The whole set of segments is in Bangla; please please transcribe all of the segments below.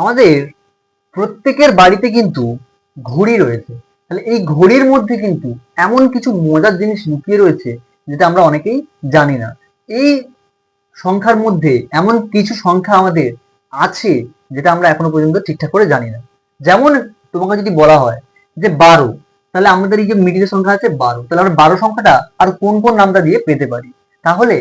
আমাদের প্রত্যেকের বাড়িতে কিন্তু ঘড়ি রয়েছে। তাহলে এই ঘড়ির মধ্যে কিন্তু এমন কিছু মজার জিনিস লুকিয়ে রয়েছে, যেটা আমরা অনেকেই জানি না। এই সংখ্যার মধ্যে এমন কিছু সংখ্যা আমাদের আছে, যেটা আমরা এখনও পর্যন্ত ঠিকঠাক করে জানি না। যেমন তোমাকে যদি বলা হয় যে বারো, তাহলে আমাদের এই যে মিডিলের সংখ্যা আছে বারো, তাহলে আমরা বারো সংখ্যাটা আর কোন কোন নামটা দিয়ে পেতে পারি? তাহলে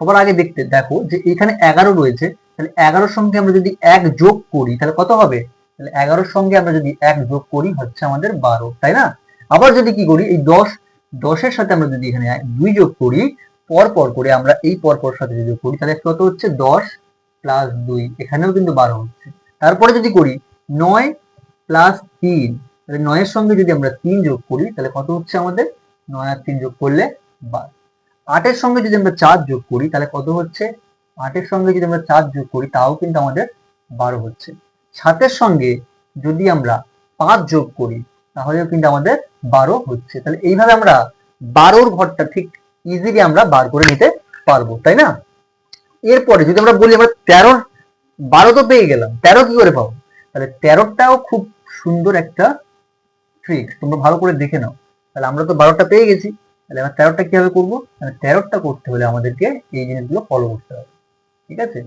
সবার আগে দেখতে দেখো যে এখানে এগারো রয়েছে তাহলে এগারোর সঙ্গে আমরা যদি এক যোগ করি, তাহলে কত হবে? তাহলে এগারোর সঙ্গে আমরা যদি এক যোগ করি হচ্ছে আমাদের বারো, তাই না? আবার যদি কি করি, এই দশ, দশের সাথে আমরা যদি এখানে দুই যোগ করি পর পর করে আমরা এই পর পর সাথে যদি করি, তাহলে কত হচ্ছে? দশ প্লাস দুই, এখানেও কিন্তু বারো হচ্ছে। তারপরে যদি করি, নয় প্লাস তিন, তাহলে নয়ের সঙ্গে যদি আমরা তিন যোগ করি, তাহলে কত হচ্ছে আমাদের? নয় আর তিন যোগ করলে বারো। আটের সঙ্গে যদি আমরা চার যোগ করি, তাহলে কত হচ্ছে? আটের সঙ্গে যদি আমরা চার যোগ করি, তাও কিন্তু আমাদের বারো হচ্ছে। সাতের সঙ্গে যদি আমরা পাঁচ যোগ করি, তাহলেও কিন্তু আমাদের বারো হচ্ছে। তাহলে এইভাবে আমরা বারোর ঘরটা ঠিক ইজিলি আমরা বার করে নিতে পারব, তাই না? এরপরে যদি আমরা বলি আমরা তেরোর, বারো তো পেয়ে গেলাম, তেরো কি করে পাবো? তাহলে তেরোটাও খুব সুন্দর একটা ট্রিক তোমরা ভালো করে দেখে নাও। তাহলে আমরা তো বারোটা পেয়ে গেছি। তাহলে আমরা তেরোটা কীভাবে করব? তেরোটা করতে হলে আমাদেরকে এই জিনিসগুলো ফলো করতে হবে। ঠিক আছে?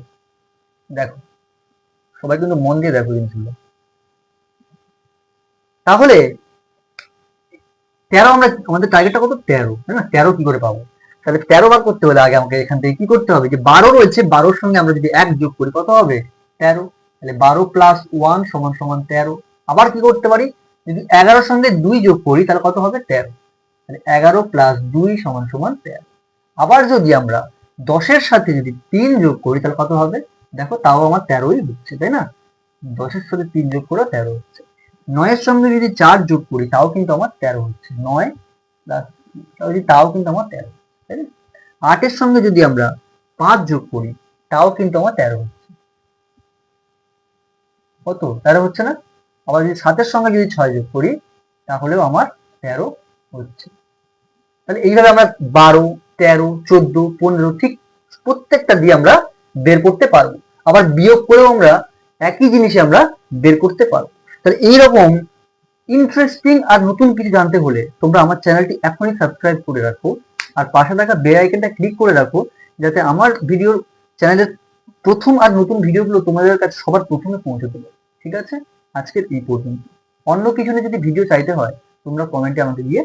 দেখো, সবাই কিন্তু মন দিয়ে দেখো জিনিসগুলো। তাহলে, তেরো আমরা, আমাদের টার্গেটটা কত? তেরো, তাই না? তেরো কি করে পাবো? তাহলে তেরো বার করতে হলে আগে আমাকে এখান থেকে কি করতে হবে? যে বারো রয়েছে, বারোর সঙ্গে আমরা যদি এক যোগ করি, কত হবে? তেরো। তাহলে বারো প্লাস ওয়ান সমান সমান তেরো। আবার কি করতে পারি? যদি এগারোর সঙ্গে দুই যোগ করি, তাহলে কত হবে? তেরো। তাহলে এগারো প্লাস দুই সমান সমান তেরো। আবার যদি আমরা দশের সাথে যদি তিন যোগ করি, তাহলে কত হবে? দেখো, তাও আমার তেরোই হচ্ছে, তাই না? দশের সাথে তিন যোগ করে তেরো হচ্ছে। নয়ের সঙ্গে যদি চার যোগ করি, তাও কিন্তু আমার তেরো হচ্ছে। নয় প্লাস তাও কিন্তু আমার তেরো, তাই না? আটের সঙ্গে যদি আমরা পাঁচ যোগ করি, তাও কিন্তু আমার তেরো হচ্ছে। কত? তেরো হচ্ছে না? আবার যদি সাতের সঙ্গে যদি ছয় যোগ করি, তাহলেও আমার তেরো হচ্ছে। তাহলে এইভাবে আমরা বারো তেরো, চোদ্দ, পনেরো, ঠিক প্রত্যেকটা দিয়ে আমরা বের করতে পারব। আবার বিয়োগ করেও আমরা একই জিনিসে আমরা বের করতে পারব। তাহলে এইরকম ইন্টারেস্টিং আর নতুন কিছু জানতে হলে তোমরা আমার চ্যানেলটি এখনই সাবস্ক্রাইব করে রাখো আর পাশে থাকা বেল আইকনটা ক্লিক করে রাখো যাতে আমার ভিডিওর চ্যানেলের প্রথম আর নতুন ভিডিওগুলো তোমাদের কাছে সবার প্রথমে পৌঁছতে পারে। ঠিক আছে? আজকের এই পর্যন্ত। অন্য কিছু যদি ভিডিও চাইতে হয় তোমরা কমেন্টে আমাকে দিয়ে